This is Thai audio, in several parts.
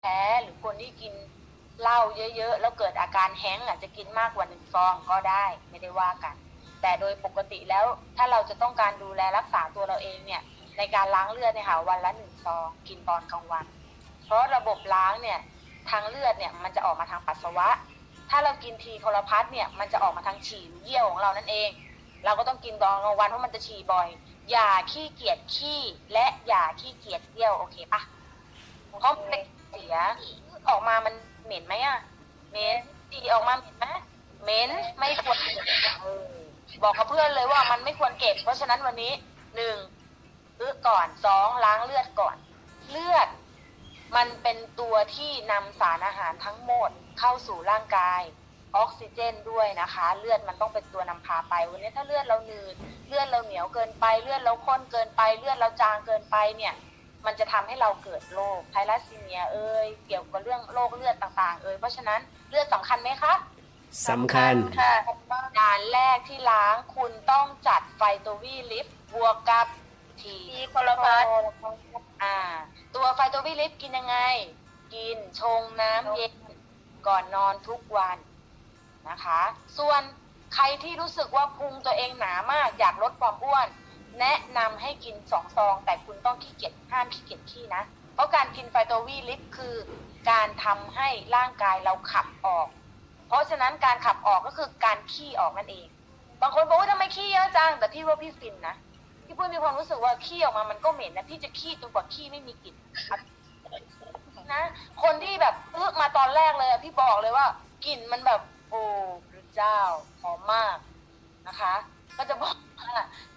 แพ้หรือคนที่กินเหล้าเยอะ ๆ แล้วเกิดอาการแห้งอาจจะกินมากกว่าหนึ่งซองก็ได้ไม่ได้ว่ากัน แต่โดยปกติแล้วถ้าเราจะต้องการดูแลรักษาตัวเราเองเนี่ยในการล้างเลือดเนี่ยค่ะวันละหนึ่งซอง กินตอนกลางวัน เพราะระบบล้างเนี่ยทางเลือดเนี่ยมันจะออกมาทางปัสสาวะ ถ้าเรากินทีโทรพัทเนี่ยมันจะออกมาทางฉี่หรือเยี่ยวของเรานั่นเอง เราก็ต้องกินตอนกลางวันเพราะมันจะฉี่บ่อย อย่าขี้เกียจขี้และอย่าขี้เกียจเยี่ยวโอเคปะเขาเป็น เสีย ออกมามันเหม็นไหมอะเหม็นฉี่ออกมาเหม็นไหมเหม็นไม่ควรเก็บเออบอกกับเพื่อนเลยว่ามันไม่ควรเก็บ เพราะฉะนั้นวันนี้หนึ่งอึก่อนสองล้างเลือดก่อน เลือด มันเป็นตัวที่นำสารอาหารทั้งหมดเข้าสู่ร่างกายออกซิเจนด้วยนะคะ เลือดมันต้องเป็นตัวนำพาไป วันนี้ถ้าเลือดเราหนืดเลือดเราเหนียวเกินไป เลือดเราข้นเกินไป เลือดเราจางเกินไปเนี่ย มันจะทำให้เราเกิดโรคไทลัสซีเมียเอ่ยเกี่ยวกับเรื่องโรคเลือดต่างๆ เอ่ยเพราะฉะนั้นเลือดสำคัญไหมคะสำคัญค่ะด่านแรกที่ล้างคุณต้องจัดไฟโตวีลิฟต์บวกกับทีทีโคโลพัสอ่า ตัวไฟโตวีลิฟต์กินยังไง กินชงน้ำเย็นก่อนนอนทุกวันนะคะ ส่วนใครที่รู้สึกว่าพุงตัวเองหนามากอยากลดความอ้วน แนะนำให้กินสองซอง แต่คุณต้องขี้เกียจห้ามขี้เกียจขี้นะ เพราะการกินไฟโตวีลิฟคือการทำให้ร่างกายเราขับออก เพราะฉะนั้นการขับออกก็คือการขี้ออกนั่นเอง บางคนบอกว่าทำไมขี้เยอะจัง แต่พี่ว่าพี่ฟินนะ พี่ปุ้ยมีความรู้สึกว่าขี้ออกมามันก็เหม็นนะ พี่จะขี้จนกว่าขี้ไม่มีกลิ่นนะ คนที่แบบอึมาตอนแรกเลยพี่บอกเลยว่ากลิ่นมันแบบ โอ้พระเจ้าหอมมากนะคะ ก็จะบอก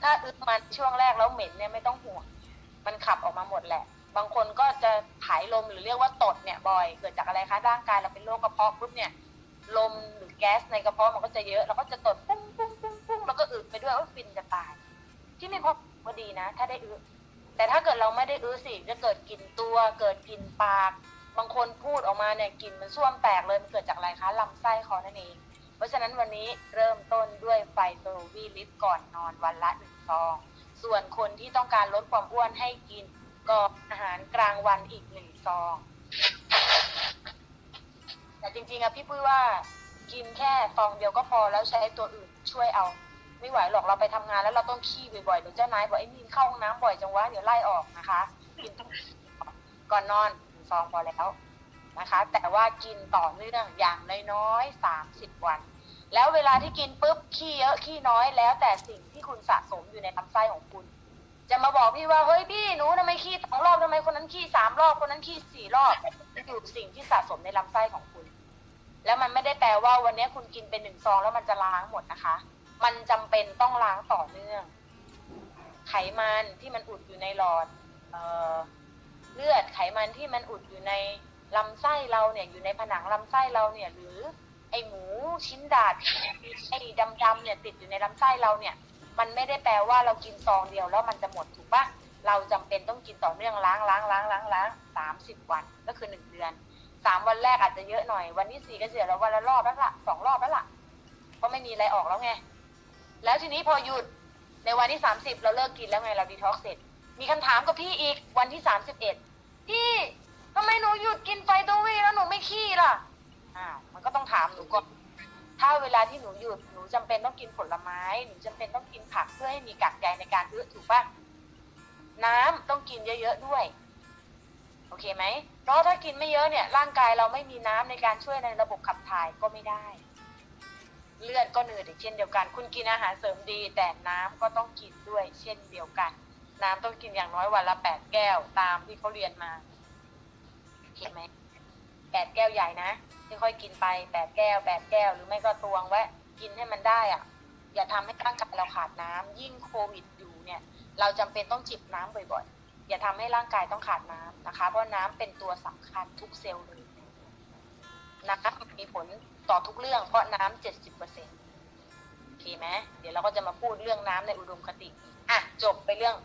ถ้าอึมาช่วงแรกแล้วเหม็นเนี่ยไม่ต้องห่วง มันขับออกมาหมดแหละ บางคนก็จะถ่ายลมหรือเรียกว่าตดเนี่ยบ่อย เกิดจากอะไรคะ ร่างกายเราเป็นโรคกระเพาะปุ๊บเนี่ย ลมหรือแก๊สในกระเพาะมันก็จะเยอะเราก็จะตดปุ้งปุ้งปุ้งปุ้งแล้วก็อึไปด้วยว่าฟินจะตาย ที่ไม่พบก็ดีนะ ถ้าได้อึแต่ถ้าเกิดเราไม่ได้อึสิจะเกิดกลิ่นตัว เกิดกลิ่นปาก บางคนพูดออกมาเนี่ยกลิ่นมันส้วมแตกเลยมันเกิดจากอะไรคะลำไส้เขานั่นเอง ราะฉะนั้นวันนี้เริ่มต้นด้วยไฟโตวีลิฟก่อนนอนวันละหนึ่งซอง ส่วนคนที่ต้องการลดความอ้วนให้กินก็อาหารกลางวันอีกหนึ่งซอง แต่จริงๆอะพี่ปุ้ยว่ากินแค่ฟองเดียวก็พอแล้วใช้ตัวอื่นช่วยเอาไม่ไหวหรอกเราไปทำงานแล้วเราต้องขี้บ่อยๆเดี๋ยวเจ้านายบอกไอ้นี่เข้าห้องน้ำบ่อยจังวะเดี๋ยวไล่ออกนะคะ กินก่อนนอนหนึ่งซองพอแล้ว นะคะ แต่ว่ากินต่อเนื่องอย่างน้อยๆสามสิบวัน แล้วเวลาที่กินปุ๊บขี้เยอะขี้น้อยแล้วแต่สิ่งที่คุณสะสมอยู่ในลำไส้ของคุณ จะมาบอกพี่ว่าเฮ้ยพี่หนูทำไมขี้สองรอบทำไมคนนั้นขี้สามรอบคนนั้นขี้สี่รอบอยู่สิ่งที่สะสมในลำไส้ของคุณ แล้วมันไม่ได้แปลว่าวันนี้คุณกินเป็นหนึ่งซองแล้วมันจะล้างหมดนะคะ มันจำเป็นต้องล้างต่อเนื่อง ไขมันที่มันอุดอยู่ในหลอดเออเลือดไขมันที่มันอุดอยู่ใน ลำไส้เราเนี่ยอยู่ในผนังลำไส้เราเนี่ย หรือไอหมูชิ้นดาดไอดำๆเนี่ยติดอยู่ในลำไส้เราเนี่ย มันไม่ได้แปลว่าเรากินซองเดียวแล้วมันจะหมดถูกปะเราจำเป็นต้องกินต่อเนื่องล้างล้างล้างล้างล้างสามสิบวันก็คือหนึ่งเดือนสามวันแรกอาจจะเยอะหน่อย วันที่สี่ก็เสียแล้ววันละรอบแล้วล่ะสองรอบแล้วล่ะเพราะไม่มีอะไรออกแล้วไง แล้วทีนี้พอหยุดในวันที่สามสิบเราเลิกกินแล้วไงเราดีท็อกซ์เสร็จ มีคำถามกับพี่อีกวันที่สามสิบเอ็ดพี่ ทำไมหนูหยุดกินไฟโตวีแล้วหนูไม่ขี้ล่ะอ้าวมันก็ต้องถามหนูก่อนถ้าเวลาที่หนูหยุดหนูจำเป็นต้องกินผลไม้หนูจำเป็นต้องกินผักเพื่อให้มีกากใยในการอึถูกปะน้ำต้องกินเยอะๆด้วย โอเคไหมเพราะถ้ากินไม่เยอะเนี่ย ร่างกายเราไม่มีน้ำในการช่วยในระบบขับถ่ายก็ไม่ได้ เลือดก็เหนื่อยอีกเช่นเดียวกัน คุณกินอาหารเสริมดี แต่น้ำก็ต้องกินด้วย เช่นเดียวกัน น้ำต้องกินอย่างน้อยวันละแปดแก้วตามที่เขาเรียนมา เห็นไหมแปดแก้วใหญ่นะค่อยๆกินไปแปดแก้วแปดแก้ว หรือไม่ก็ตวงไว้กินให้มันได้อะ อย่าทำให้ร่างกายเราขาดน้ำยิ่งโควิดอยู่เนี่ย เราจำเป็นต้องจิบน้ำบ่อยๆ อย่าทำให้ร่างกายต้องขาดน้ำนะคะ เพราะน้ำเป็นตัวสำคัญทุกเซลล์เลยนะคะมีผลต่อทุกเรื่องเพราะน้ำเจ็ดสิบเปอร์เซ็นต์โอเคไหมเดี๋ยวเราก็จะมาพูดเรื่องน้ำในอุดมคติ อะ จบไปเรื่อง